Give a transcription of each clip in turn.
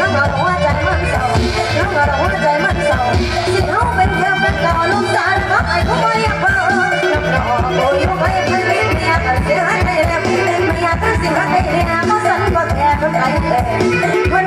น้องเราหัวใจมันเศร้าน้องเราหัวใจมันเศร้าสิเขาเป็นแค่เป็นก่าลูกสาวน้องไอ้ผู้ไม่ยากเน้องเราโอ้ยไปไปเมียเสียให้ไปแล้วเมียเสียให้ไปแล้วก็สั่ก็แค่คนไอ้เป็นคน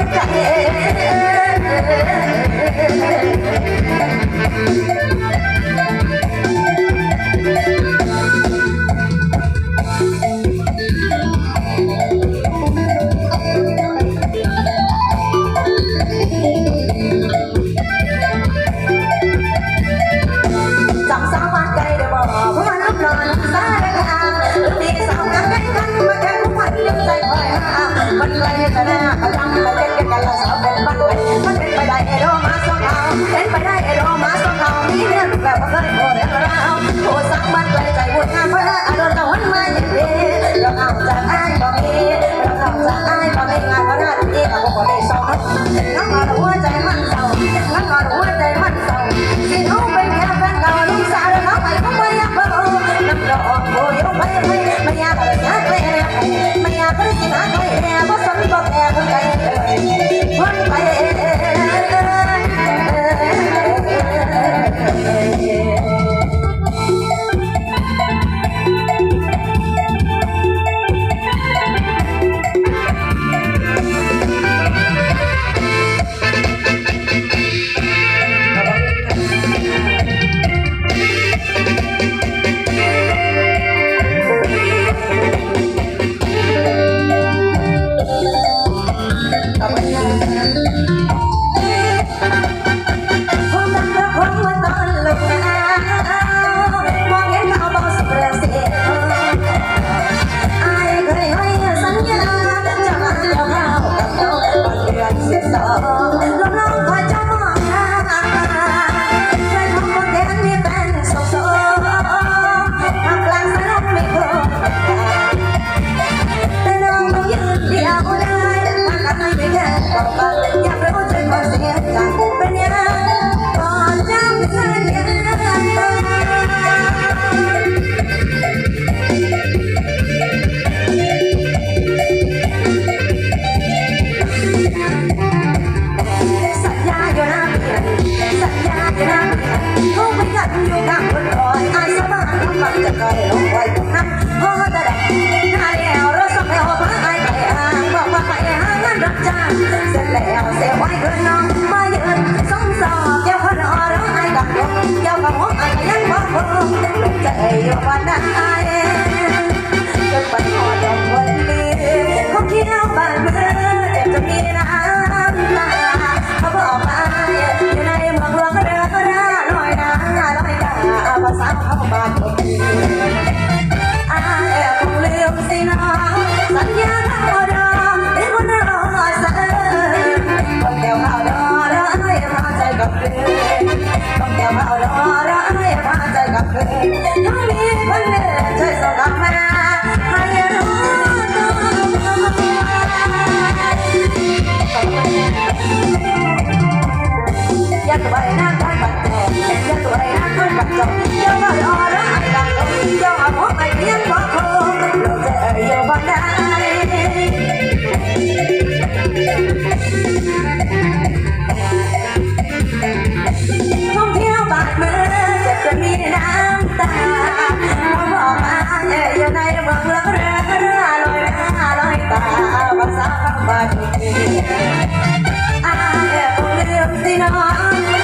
องสาววันใจเดียวบอกเพราะมัลุอนซาเลยค่ะลูกสาวงามกักันมาแก้ผู้พันลืมใจคอบันเลยแต่หน้าก็ทำมาเจ็กักัละสาวบันป็นมันเป็นไปได้ไอ้ดมาสองเอาเป็นไปได้ไอ้ดมาสองเอามีเรื่องแบบว่าเคยโอ้เรื่องราวโอ้าวมันใใจบุญงามเพื่ออารม รักให้พาใจกับเพลงน้งมีเพื่อนช่วยส่งกลับมาให้รู้อยากไปนั่งข้างบันเทิอยากไปนั่งข้างบันจงอยากไปออรักให้ดังอยากพบ บ้านที่อาแอบอร์ดินะ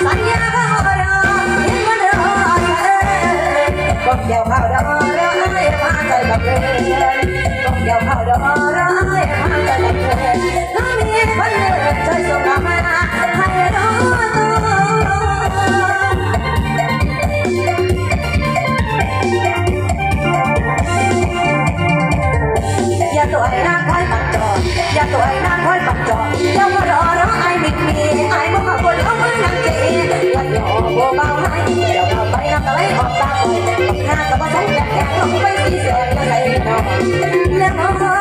สัญญาก็รอยังมันรอก็ยาวรอรอ้พเรื่องก็เบอรอให้าสับเรื่องน้องมีคนเลือก กับว่าสองแสนแสนไม่สี่แสนจะใส่เนาะเรียกน้องเธอ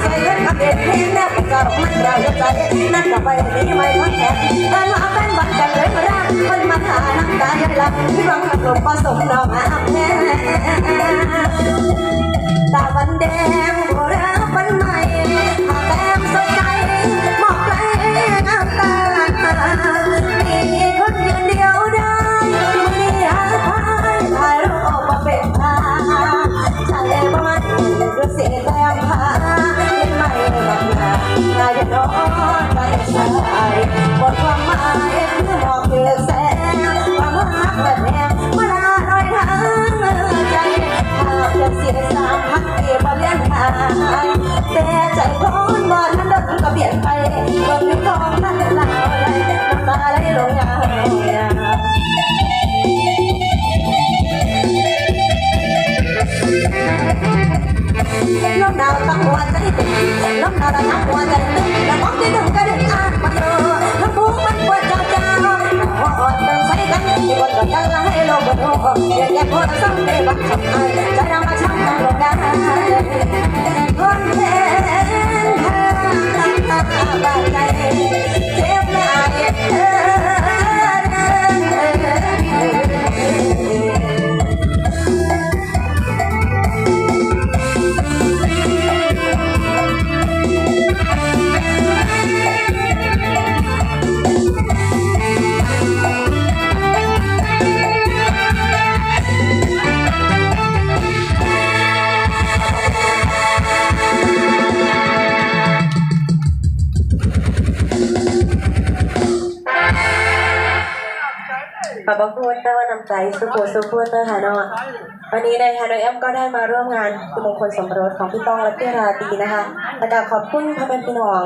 ใส่เงินกับเด็กเพลงแนบกับมันเราจะใจนั่นก็ไปนี้ไม่ท้อแท้แต่มาเป็นบัตรกันเลยมาได้คนมาหาน้ำตายันหลับที่รังกับลมผสมดอกอาบแน่ตาวันแดงโบราณวันใหม่หาแต้มสดใจาวตั้งหัวใจตึงลมหนาวตั้งหัวใจตึงแล้วมองที่ถึงก็ดึงอ่านมาเจอทั้งผู้มันปวดจ้าเจ้าหัวอ่อนเดินใส่กันที่คนกับกันละให้โลกบนหัวเรียกแยกคนซ้ำได้บักช้ำอายใจเรามาช้ำต้องลงได้ อบพระคุณนะว่านำใจสุขุสุขุนนะคะเนาะวันนี้นะคะโดยแอมก็ได้มาร่วมงานคือมงคลสมรสของพี่ต้องและพี่ราตรีนะคะและก็ขอบคุณพ่อแม่พี่น้อง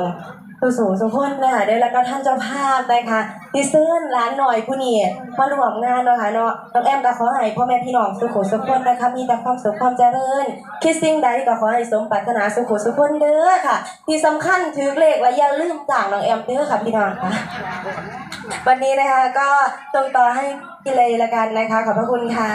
ผู้สูงสุขุนนะคะได้แล้วก็ท่านเจ้าภาพนะคะที่ซื้อร้านหน่อยผู้นี้มาร่วมงานนะคะเนาะน้องแอมก็ขอให้พ่อแม่พี่น้องสุขุสุขุนนะคะมีแต่ความสุขความเจริญคิดสิ่งใดก็ขอให้สมปรารถนาสุขุสุขุนเด้อค่ะ ที่สำคัญถือเลขและอย่าลืมจ้างน้องแอมเด้อค่ะพี่น้องค่ะ วันนี้นะคะก็ตรงต่อให้พี่เลยละกันนะคะ ขอบพระคุณค่ะ